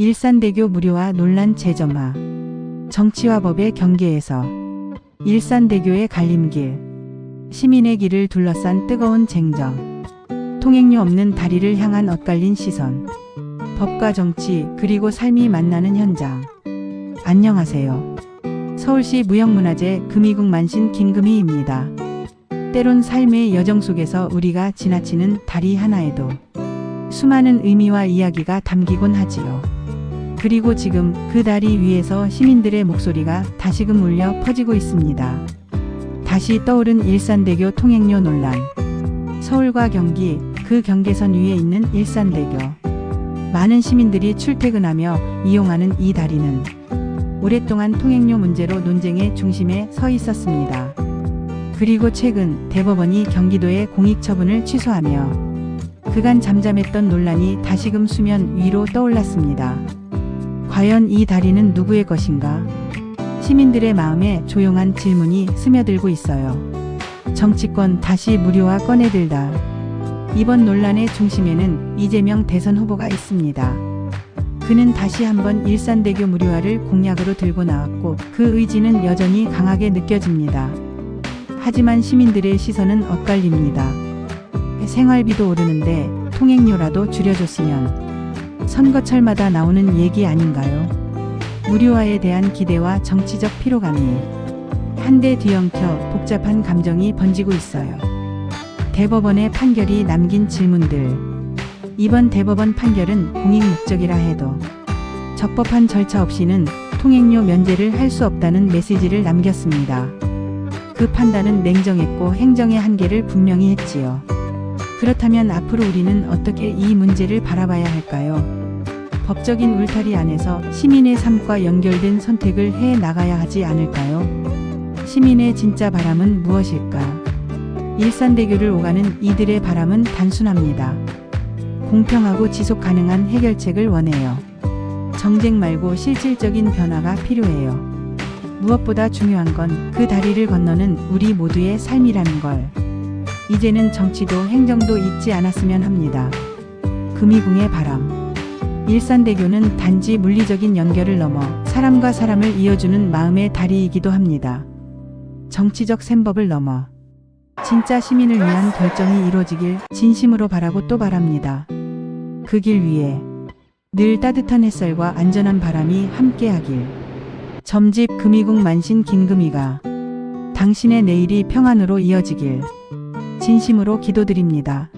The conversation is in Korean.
일산대교 무료화 논란 재점화. 정치와 법의 경계에서 일산대교의 갈림길. 시민의 길을 둘러싼 뜨거운 쟁점. 통행료 없는 다리를 향한 엇갈린 시선. 법과 정치 그리고 삶이 만나는 현장. 안녕하세요. 서울시 무형문화재 금이국 만신 김금희입니다. 때론 삶의 여정 속에서 우리가 지나치는 다리 하나에도 수많은 의미와 이야기가 담기곤 하지요. 그리고 지금 그 다리 위에서 시민들의 목소리가 다시금 울려 퍼지고 있습니다. 다시 떠오른 일산대교 통행료 논란. 서울과 경기, 그 경계선 위에 있는 일산대교. 많은 시민들이 출퇴근하며 이용하는 이 다리는 오랫동안 통행료 문제로 논쟁의 중심에 서 있었습니다. 그리고 최근 대법원이 경기도의 공익 처분을 취소하며 그간 잠잠했던 논란이 다시금 수면 위로 떠올랐습니다. 과연 이 다리는 누구의 것인가? 시민들의 마음에 조용한 질문이 스며들고 있어요. 정치권 다시 무료화 꺼내들다. 이번 논란의 중심에는 이재명 대선 후보가 있습니다. 그는 다시 한번 일산대교 무료화를 공약으로 들고 나왔고 그 의지는 여전히 강하게 느껴집니다. 하지만 시민들의 시선은 엇갈립니다. 생활비도 오르는데 통행료라도 줄여줬으면 선거철마다 나오는 얘기 아닌가요? 무료화에 대한 기대와 정치적 피로감이 한데 뒤엉켜 복잡한 감정이 번지고 있어요. 대법원의 판결이 남긴 질문들. 이번 대법원 판결은 공익 목적이라 해도 적법한 절차 없이는 통행료 면제를 할 수 없다는 메시지를 남겼습니다. 그 판단은 냉정했고 행정의 한계를 분명히 했지요. 그렇다면 앞으로 우리는 어떻게 이 문제를 바라봐야 할까요? 법적인 울타리 안에서 시민의 삶과 연결된 선택을 해 나가야 하지 않을까요? 시민의 진짜 바람은 무엇일까? 일산대교를 오가는 이들의 바람은 단순합니다. 공평하고 지속 가능한 해결책을 원해요. 정쟁 말고 실질적인 변화가 필요해요. 무엇보다 중요한 건 그 다리를 건너는 우리 모두의 삶이라는 걸. 이제는 정치도 행정도 잊지 않았으면 합니다. 금이궁의 바람. 일산대교는 단지 물리적인 연결을 넘어 사람과 사람을 이어주는 마음의 다리이기도 합니다. 정치적 셈법을 넘어 진짜 시민을 위한 결정이 이루어지길 진심으로 바라고 또 바랍니다. 그 길 위에 늘 따뜻한 햇살과 안전한 바람이 함께하길. 점집 금이국 만신 김금이가 당신의 내일이 평안으로 이어지길 진심으로 기도드립니다.